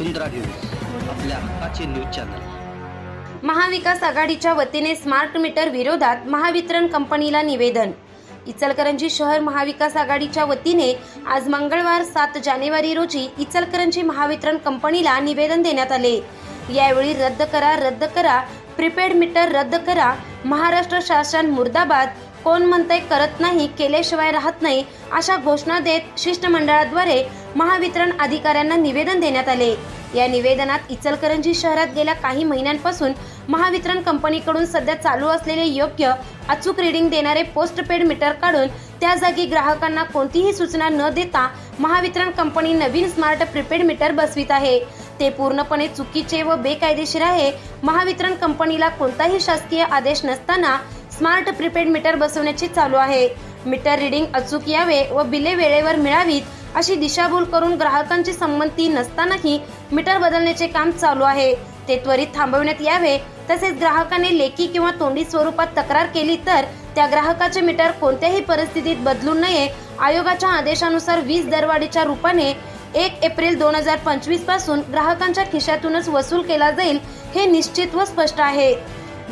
वसुंधरा news आपल्या हक्काचे news channel. महाविकास आघाडीच्या वतीने स्मार्ट मीटर विरोधात महावितरण कंपनीला निवेदन. इचलकरंजी शहर महाविकास आघाडीच्या वतीने आज मंगळवार सात जानेवारी रोजी इचलकरंजी महावितरण कंपनीला निवेदन देण्यात आले. यावेळी रद्द करा रद्द करा प्रीपेड मीटर रद्द करा महाराष्ट्र शासन मुर्दाबाद कोण म्हणतंय करत नाही केल्याशिवाय राहत नाही अशा घोषणा देत शिष्टमंडळाद्वारे महावितरण अधिकाऱ्यांना निवेदन देण्यात आले. या निवेदनात इचलकरंजी शहरात गेल्या काही महिन्यांपासून महावितरण कंपनीकडून सध्या चालू असलेले योग्य अचूक रीडिंग देणारे पोस्टपेड मीटर काढून त्या जागी ग्राहकांना कोणतीही सूचना न देता महावितरण कंपनी नवीन स्मार्ट प्रीपेड मीटर बसवित आहे. ते पूर्णपणे चुकीचे व बेकायदेशीर आहे. महावितरण कंपनीला कोणताही शासकीय आदेश नसताना स्मार्ट प्रीपेड मीटर बसवण्याचे चालू आहे. मीटर रिडिंग अचूक यावे व बिले वेळेवर मिळावीत अशी दिशाभूल करून ग्राहकांची संमती नसतानाही मीटर बदलण्याचे काम चालू आहे. ते त्वरित थांबवण्यात यावे तसेच ग्राहकाने लेखी किंवा तोंडी स्वरूपात तक्रार केली तर त्या ग्राहकाचे मीटर कोणत्याही परिस्थितीत बदलू नये आयोगाच्या आदेशानुसार वीज दरवाढीच्या रूपाने एक एप्रिल दोन हजार पंचवीसपासून ग्राहकांच्या खिशातूनच वसूल केला जाईल हे निश्चित व स्पष्ट आहे.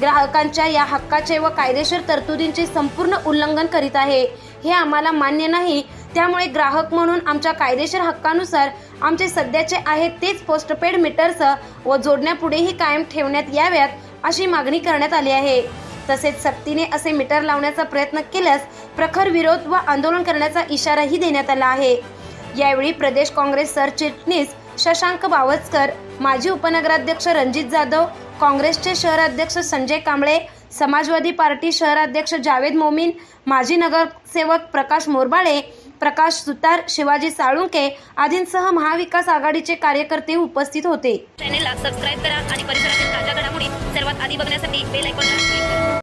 ग्राहकांच्या या हक्काचे व कायदेशीर तरतुदींचे संपूर्ण उल्लंघन करीत आहे. हे आम्हाला मान्य नाही. त्यामुळे ग्राहक म्हणून आमच्या कायदेशीर हक्कानुसार आमचे सध्याचे आहेत तेच पोस्टपेड मीटर्स व जोडण्या पुढेही कायम ठेवण्यात याव्यात अशी मागणी करण्यात आली आहे. तसेच सक्तीने असे मीटर लावण्याचा प्रयत्न केल्यास प्रखर विरोध व आंदोलन करण्याचा इशाराही देण्यात आला आहे. यावेळी प्रदेश काँग्रेस सरचिटणीस शशांक बावस्कर माजी उपनगराध्यक्ष रणजित जाधव काँग्रेसचे शहराध्यक्ष संजय कांबळे समाजवादी पार्टी शहराध्यक्ष जावेद मोमीन माजी नगरसेवक प्रकाश मोरबाळे प्रकाश सुतार शिवाजी साळुंके आदींसह महाविकास आघाडीचे कार्यकर्ते उपस्थित होते. चॅनेलला सबस्क्राईब करा आणि परिसरातील ताज्या घडामोडी सर्वात आधी बघण्यासाठी बेल आयकॉनला